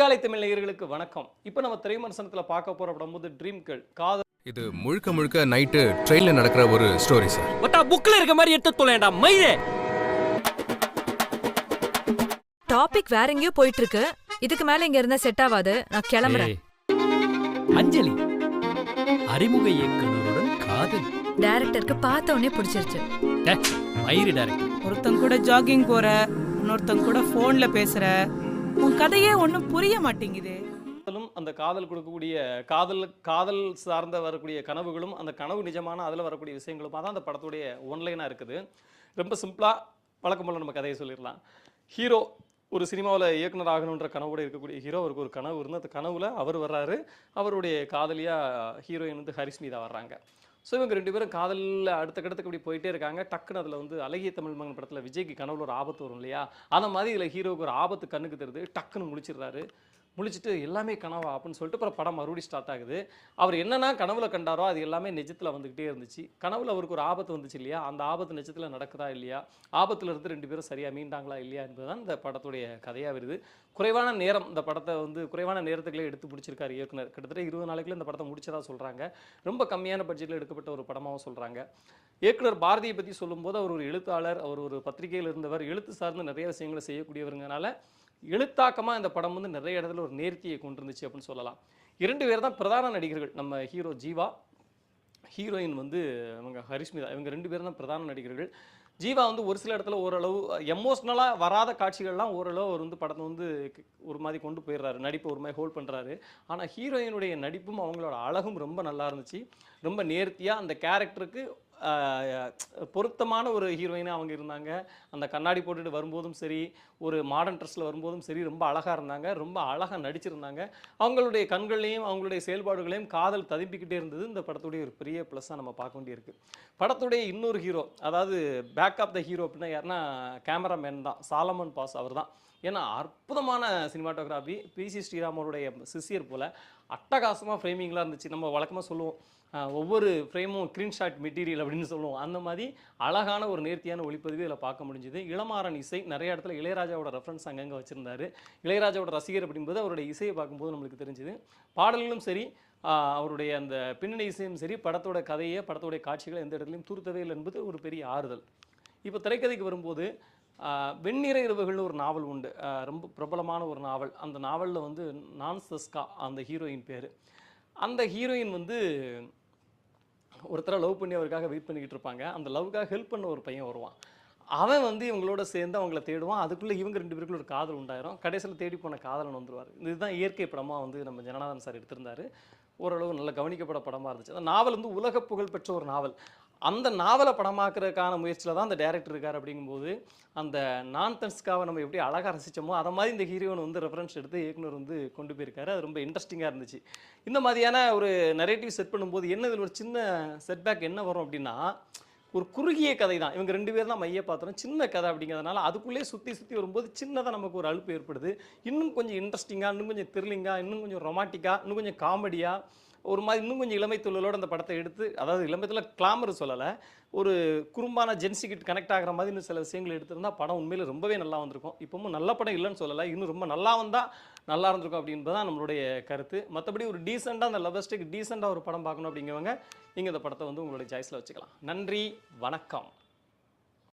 அதிகாலை தமிழ் நேயர்களுக்கு வணக்கம். இப்போ நம்ம திரைமரசனத்தில் பார்க்க போற படம் வந்து ட்ரீம் கேர்ள் காதல் இது முழுக்க முழுக்க நைட்டு ட்ரெயினில் நடக்கிற ஒரு ஸ்டோரி சார் ஒட்டா புக்ல இருக்க மாதிரி எடுத்து தொலைடா மயிரே டாபிக் வேற எங்கேயோ போயிட்டு இருக்கு இதுக்கு மேல இங்க இருந்தா செட் ஆகாது நான் கிளம்புறேன். அஞ்சலி. அறிமுக இயக்குனருடன் காதல். டைரக்டருக்கு பார்த்த உடனே பிடிச்சிருச்சு. மயிறு டைரக்டர் ஒருத்தன் கூட ஜாகிங் போற இன்னொருத்தன் கூட போன்ல பேசுற. உன் கதையே ஒன்றும் புரிய மாட்டேங்குது. காதலும் அந்த காதல் கொடுக்கக்கூடிய காதல் காதல் சார்ந்த வரக்கூடிய கனவுகளும் அந்த கனவு நிஜமான அதில் வரக்கூடிய விஷயங்களும் தான் அந்த படத்துடைய ஒன்லைனாக இருக்குது. ரொம்ப சிம்பிளாக வழக்கம் போல் நம்ம கதையை சொல்லிடலாம். ஹீரோ ஒரு சினிமாவில் இயக்குனர் ஆகணுன்ற கனவோடு இருக்கக்கூடிய ஹீரோ அவருக்கு ஒரு கனவு இருந்து அந்த கனவுல அவர் வர்றாரு. அவருடைய காதலியாக ஹீரோயின் வந்து ஹரிஸ்மிதா வர்றாங்க. ஸோ இவங்க ரெண்டு பேரும் காதலில் அடுத்த கட்டத்துக்கு இப்படி போயிட்டே இருக்காங்க. டக்குன்னு அதில் வந்து அழகிய தமிழ் மகன் படத்தில் விஜய்க்கு கனவுல ஒரு ஆபத்து வரும் இல்லையா? அந்த மாதிரி இதில் ஹீரோவுக்கு ஒரு ஆபத்து கண்ணுக்கு தருது டக்குன்னு முழிச்சிடுறாரு முழிச்சிட்டு எல்லாமே கனவா அப்படின்னு சொல்லிட்டு அப்புறம் படம் மறுபடியும் ஸ்டார்ட் ஆகுது. அவர் என்னென்னா கனவுல கண்டாரோ அது எல்லாமே நிஜத்தில் வந்துக்கிட்டே இருந்துச்சு. கனவுல அவருக்கு ஒரு ஆபத்து வந்துச்சு இல்லையா? அந்த ஆபத்து நிஜத்தில் நடக்குதா இல்லையா? ஆபத்துல இருந்து ரெண்டு பேரும் சரியாக மீண்டாங்களா இல்லையா என்பதுதான் இந்த படத்துடைய கதையாக வருது. குறைவான நேரம் இந்த படத்தை வந்து குறைவான நேரத்துக்குள்ளே எடுத்து பிடிச்சிருக்காரு இயக்குனர். கிட்டத்தட்ட இருபது நாளைக்குள்ள இந்த படத்தை முடிச்சதா சொல்கிறாங்க ரொம்ப கம்மியான பட்ஜெட்டில் எடுக்கப்பட்ட ஒரு படமாகவும் சொல்கிறாங்க இயக்குனர் பாரதியை பற்றி சொல்லும்போது அவர் ஒரு எழுத்தாளர் அவர் ஒரு பத்திரிகையில் இருந்தவர் எழுத்து சார்ந்து நிறைய விஷயங்களை செய்யக்கூடியவருங்கனால எழுத்தாக்கமாக இந்த படம் வந்து நிறைய இடத்துல ஒரு நேர்த்தியை கொண்டு இருந்துச்சு அப்படின்னு சொல்லலாம். இரண்டு பேர் தான் பிரதான நடிகர்கள். நம்ம ஹீரோ ஜீவா ஹீரோயின் வந்து அவங்க ஹரிஷ்மிதா. இவங்க ரெண்டு பேரும் தான் பிரதான நடிகர்கள். ஜீவா வந்து ஒரு சில இடத்துல ஓரளவு எமோஷ்னலாக வராத காட்சிகள்லாம் ஓரளவு அவர் வந்து படத்தை வந்து ஒரு மாதிரி கொண்டு போயிடுறாரு. நடிப்பை ஒரு மாதிரி ஹோல்ட் பண்ணுறாரு ஆனால் ஹீரோயினுடைய நடிப்பும் அவங்களோட அழகும் ரொம்ப நல்லா இருந்துச்சு. ரொம்ப நேர்த்தியாக அந்த கேரக்டருக்கு பொருத்தமான ஒரு ஹீரோயினாக அவங்க இருந்தாங்க. அந்த கண்ணாடி போட்டுட்டு வரும்போதும் சரி ஒரு மாடர்ன் ட்ரெஸ்ஸில் வரும்போதும் சரி ரொம்ப அழகாக இருந்தாங்க. ரொம்ப அழகாக நடிச்சிருந்தாங்க. அவங்களுடைய கண்களையும் அவங்களுடைய செயல்பாடுகளையும் காதல் ததுப்பிக்கிட்டே இருந்தது. இந்த படத்துடைய ஒரு பெரிய ப்ளஸ்ஸாக நம்ம பார்க்க வேண்டியிருக்கு. படத்துடைய இன்னொரு ஹீரோ அதாவது பேக் ஆஃப் த ஹீரோ அப்படின்னா யாருன்னா கேமராமேன் தான். சாலமன் பாஸ் அவர் தான் ஏன்னா அற்புதமான சினிமாட்டோகிராஃபி. பிசி ஸ்ரீராமருடைய சிசியர் போல் அட்டகாசமாக ஃப்ரேமிங்லாம் இருந்துச்சு. நம்ம வழக்கமாக சொல்லுவோம். ஒவ்வொரு ஃப்ரேமும் ஸ்க்ரீன்ஷாட் மெட்டீரியல் அப்படின்னு சொல்லுவோம். அந்த மாதிரி அழகான ஒரு நேர்த்தியான ஒளிப்பதிவு இதில் பார்க்க முடிஞ்சுது. இளமாறன் இசை நிறைய இடத்துல இளையராஜாவோட ரெஃபரன்ஸ் அங்கங்கே வச்சுருந்தாரு. இளையராஜாவோட ரசிகர் அப்படிங்கும்போது அவருடைய இசையை பார்க்கும்போது நம்மளுக்கு தெரிஞ்சுது. பாடல்களும் சரி அவருடைய அந்த பின்னணி இசையும் சரி படத்தோட கதையை படத்தோடைய காட்சிகளை எந்த இடத்துலையும் துருத்தவே இல்லை என்பது ஒரு பெரிய ஆறுதல். இப்போ திரைக்கதைக்கு வரும்போது வெண்ணிற இரவுகள்னு ஒரு நாவல் உண்டு. ரொம்ப பிரபலமான ஒரு நாவல். அந்த நாவலில் வந்து நான் சஸ்கா அந்த ஹீரோயின் பேர். அந்த ஹீரோயின் வந்து ஒருத்தரை லவ் பண்ணி அவருக்காக வெயிட் பண்ணிக்கிட்டு இருப்பாங்க. அந்த லவ்க்காக ஹெல்ப் பண்ண ஒரு பையன் வருவான். அவன் வந்து இவங்களோட சேர்ந்து அவங்கள தேடுவான். அதுக்குள்ளே இவங்க ரெண்டு பேருக்குள்ள ஒரு காதல் உண்டாயிரும். கடைசியில் தேடி போன காதலன் வந்துருவார். இதுதான் இயற்கை படமாக வந்து நம்ம ஜனநாதன் சார் எடுத்திருந்தாரு. ஓரளவு நல்ல கவனிக்கப்பட படமாக இருந்துச்சு. அந்த நாவல் வந்து உலக புகழ் பெற்ற ஒரு நாவல். அந்த நாவலை படமாக்குறதுக்கான முயற்சியில் தான் அந்த டேரக்டர் இருக்கார் அப்படிங்கும்போது அந்த நான் தன்ஸ்காவை நம்ம எப்படி அழகாக ரசிச்சோமோ அதை மாதிரி இந்த ஹீரோயின் வந்து ரெஃபரன்ஸ் எடுத்து இயக்குனர் வந்து கொண்டு போயிருக்காரு. அது ரொம்ப இன்ட்ரெஸ்டிங்காக இருந்துச்சு. இந்த மாதிரியான ஒரு நரேட்டிவ் செட் பண்ணும்போது என்ன இதில் ஒரு சின்ன செட்பேக் என்ன வரும் அப்படின்னா ஒரு குறுகிய கதை தான். இவங்க ரெண்டு பேர் தான் மைய பாத்திரம். சின்ன கதை அப்படிங்கிறதுனால அதுக்குள்ளேயே சுற்றி சுற்றி வரும்போது சின்னதாக நமக்கு ஒரு அழுப்பு ஏற்படுது. இன்னும் கொஞ்சம் இன்ட்ரெஸ்டிங்காக இன்னும் கொஞ்சம் த்ரில்லிங்காக இன்னும் கொஞ்சம் ரொமாட்டிக்காக இன்னும் கொஞ்சம் காமெடியாக ஒரு மாதிரி இன்னும் கொஞ்சம் இளமை தொழிலோட அந்த படத்தை எடுத்து அதாவது இளமைத்தில் கிளாமர் சொல்லலை ஒரு குறும்பான ஜென்சிக்கிட் கனெக்ட் ஆகிற மாதிரி இன்னும் சில விஷயங்கள் எடுத்திருந்தா படம் உண்மையில் ரொம்பவே நல்லா வந்திருக்கும். இப்பவும் நல்ல படம் இல்லைன்னு சொல்லலை இன்னும் ரொம்ப நல்லா வந்தால் நல்லா இருந்திருக்கும் அப்படின்றது தான் நம்மளுடைய கருத்து. மற்றபடி ஒரு டீசெண்டாக அந்த லவஸ்டிக் டீசெண்டாக ஒரு படம் பார்க்கணும் அப்படிங்கிறவங்க நீங்கள் இந்த படத்தை வந்து உங்களுடைய சாய்ஸில் வச்சுக்கலாம். நன்றி வணக்கம்.